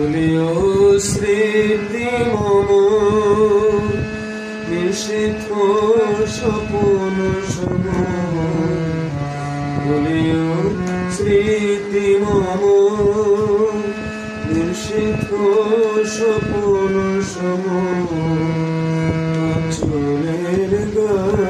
ভুলিও স্মৃতি মম নিষিদ্ধ স্বপন সম ভুলিও স্মৃতি মম নিষিদ্ধ স্বপন সম চুলের গাথা